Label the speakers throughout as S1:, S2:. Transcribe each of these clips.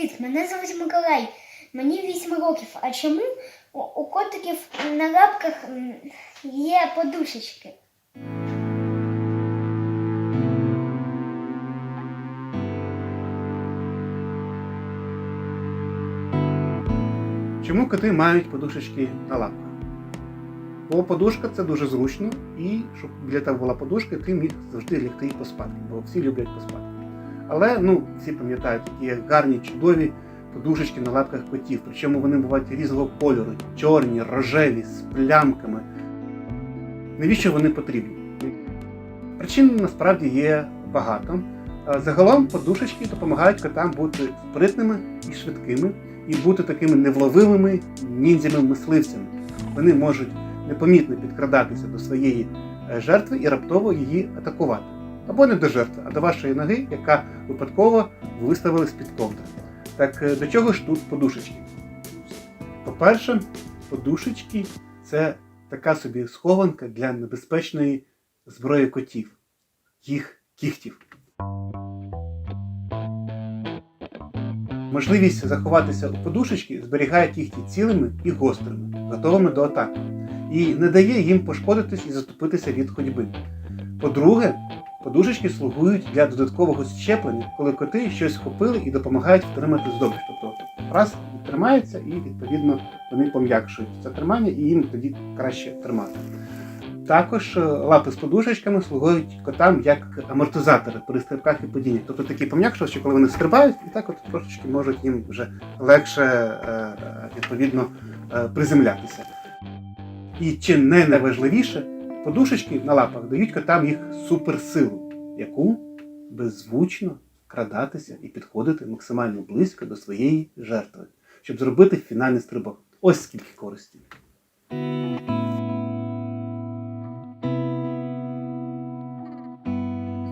S1: Привіт, мене звуть Миколай. Мені 8 років. А чому у, котиків на лапках є подушечки?
S2: Чому коти мають подушечки на лапках? Бо подушка це дуже зручно, і щоб біля тебе була подушка, ти міг завжди лягти і поспати, бо всі люблять поспати. Але ну, всі пам'ятають, є гарні, чудові подушечки на лапках котів. Причому вони бувають різного кольору, чорні, рожеві, з плямками. Навіщо вони потрібні? Причин насправді є багато. Загалом подушечки допомагають котам бути спритними і швидкими, і бути такими невловимими ніндзями-мисливцями. Вони можуть непомітно підкрадатися до своєї е, жертви і раптово її атакувати. Або не до жертви, а до вашої ноги, яка випадково виставила з-під ковдри. Так е, до чого ж тут подушечки? По-перше, подушечки це така собі схованка для небезпечної зброї котів, їх кіхтів. Можливість заховатися у подушечки зберігає кіхті цілими і гострими, готовими до атаки, і не дає їм пошкодитись і заступитися від ходьби. По-друге, подушечки слугують для додаткового щеплення, коли коти щось схопили і допомагають втримати здобич. Тобто раз тримаються і відповідно вони пом'якшують це тримання і їм тоді краще тримати. Також е, лапи з подушечками слугують котам як амортизатори при стрибках і падіннях. Тобто такі пом'якшувачі, коли вони стрибають, і так от трошечки можуть їм вже легше е, е, відповідно приземлятися. І чи не найважливіше, подушечки на лапах дають котам їх суперсилу, яку беззвучно крадатися і підходити максимально близько до своєї жертви, щоб зробити фінальний стрибок. Ось скільки користі.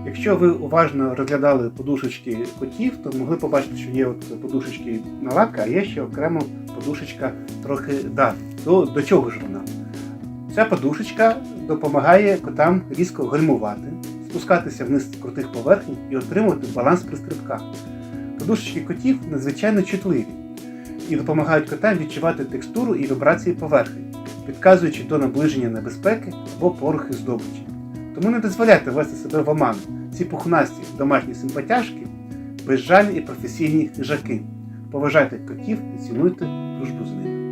S2: Якщо ви уважно розглядали подушечки котів, то могли побачити, що є от подушечки на лапка, а є ще окремо подушечка трохи далі. То до чого ж вона? Ця подушечка допомагає котам різко гальмувати, спускатися вниз крутих поверхень і отримувати баланс при стрибках. Подушечки котів надзвичайно чутливі і допомагають котам відчувати текстуру і вібрації поверхень, підказуючи до наближення небезпеки або порохи здобичі. Тому не дозволяйте вести себе в оману. Ці пухнасті домашні симпатяшки, безжальні і професійні хижаки. Поважайте котів і цінуйте дружбу з ними.